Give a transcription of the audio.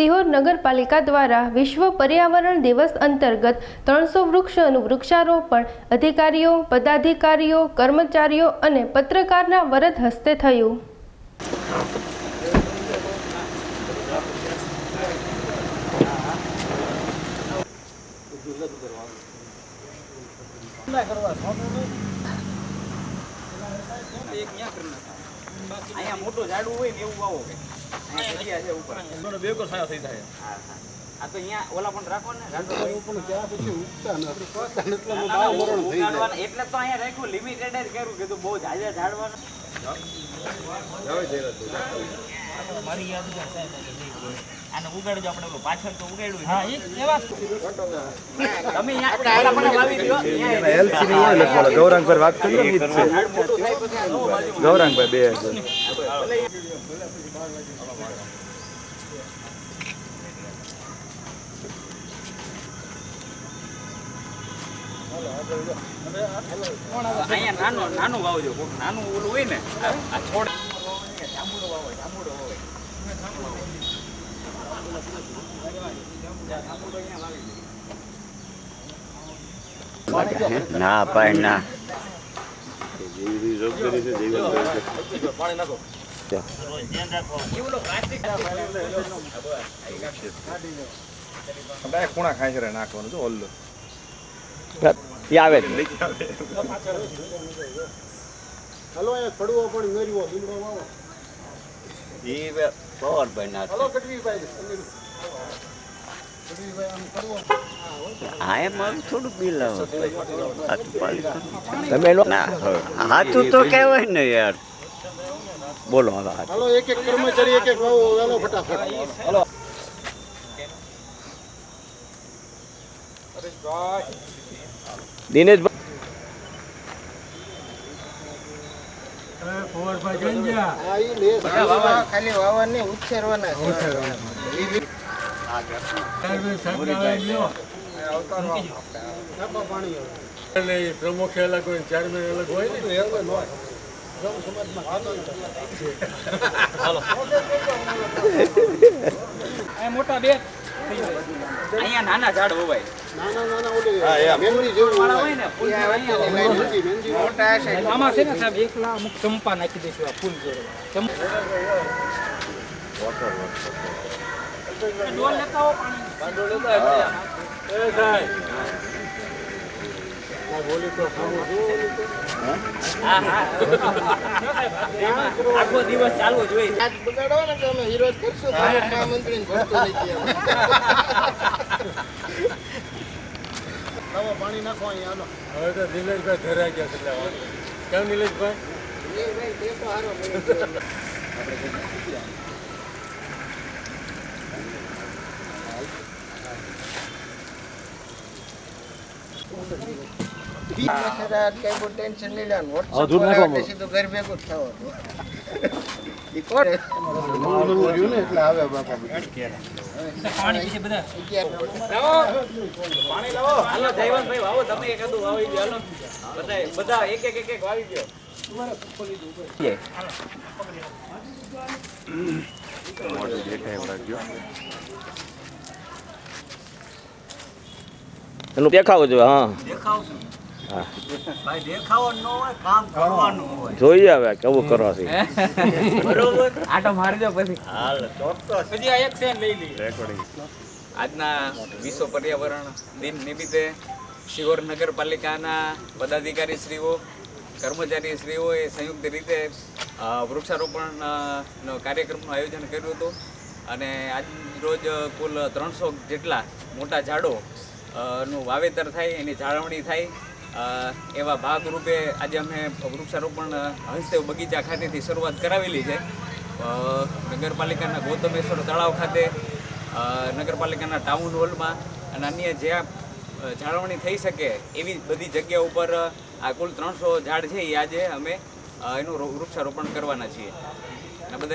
સિહોર નગરપાલિકા દ્વારા વિશ્વ પર્યાવરણ દિવસ અંતર્ગત ત્રણસો વૃક્ષોનું વૃક્ષારોપણ અધિકારીઓ, પદાધિકારીઓ, કર્મચારીઓ અને પત્રકારના વરદ હસ્તે થયું. અહીંયા મોટું ઝાડું હોય ને એવું વાવો કે. અહીંયા જગ્યા છે ઉપર. બે કો સાયા થઈ જાય. આ તો અહીંયા ઓલા પણ રાખો ને રાખો. ભાઈ. ઉગાડવાના- એટલે તો અહીંયા રાખ્યું લિમિટેડ જ કર્યું. કે તો બહુ જાજા ઝાડવાના આને ઉગાડજો આપણે ઓલું પાછળ તો ઉગાડ્યું હા તમે અહીંયા પણ વાવી દો અહીંયા એલસી ની હોય લખવાનો ગૌરાંગભાઈ વાત કરી ને છે. ગૌરાંગભાઈ બે અહીંયા નાનું નાનું વાવજો નાનું ઓલું હોય ને આ આ છોડ જાંબુડો વાવો જાંબુડો વાવો ના ભાઈ ના. પાણી ખૂણા છે નાખવાનું જો ઓલ્લો આવે જ ઈ બે પવનભાઈ ના હા એ મારું થોડું બિલ આવે હાથું પાડી તમે ના હવે હાથું તો કહેવાય ને યાર બોલો હવે હાથું. હાલો એક એક કર્મચારી એક એક વાવો હાલો ફટાફટ દિનેશ ખાલી વાવવાને ઉછેરવાના નાખો પ્રમુખ અલગ હોય ચેરમેન અલગ હોય ને જ નથી. અહીંયા નાના ઝાડ હોવાય આમાં છે ને સાહેબ એકલા અમુક ચંપા નાખી દઈશું આ ફૂલ જોડવા. ડોલ લેતા હો પાણી. હા. હા એમાં આખો દિવસ ચાલુ જોઈએ બગાડો ને તો અમે વિરોધ કરશો મંત્રી પાણી નાખો અહીંયા હવે તો નિલેશભાઈ ધરાઈ ગયા છે. કેમ નિલેશભાઈ એ ભાઈ તે તો હારો મળી ગયો. શરાબ કઈ બહુ ટેન્શન નહીં લેવાનું. સીધું ઘર ભેગું જ થવાનું. ઈ કોણ? નવું રહ્યું ને એટલે આવે પાણી પીછે બધા? પાણી લાવો. હાલો જયવંતભાઈ વાવો તમે એક હતું વાવી દો. હાલો. બધા બધા એક એક એક એક વાવી દો. મોઢું દેખાય રાખજો એનું દેખાવું જોઈએ હા. દેખાવો ન હોય કામ કરવાનું હોય જોઈએ હવે કેવું કરવા છે. બરોબર. આટો મારી દો પછી. હજી આ એક સેન લઈ લઈએ. રેકોર્ડિંગ આજના વિશ્વ પર્યાવરણ દિન નિમિત્તે શિહોર નગરપાલિકાના પદાધિકારીશ્રીઓ કર્મચારીશ્રીઓએ સંયુક્ત રીતે વૃક્ષારોપણ અ, નો કાર્યક્રમનું આયોજન કર્યું હતું. અને આજ રોજ કુલ ત્રણસો જેટલા મોટા ઝાડો અ, નું વાવેતર થાય એની જાળવણી થાય. એવા ભાગરૂપે આજે અમે વૃક્ષારોપણ હંસદેવ બગીચા ખાતેથી શરૂઆત કરાવેલી છે. નગરપાલિકાના ગૌતમેશ્વર તળાવ ખાતે નગરપાલિકાના ટાઉન હોલમાં અને અન્ય જ્યાં જાળવણી થઈ શકે એવી બધી જગ્યા ઉપર આ કુલ ત્રણસો ઝાડ છે એ આજે અમે એનું વૃક્ષારોપણ કરવાના છીએ.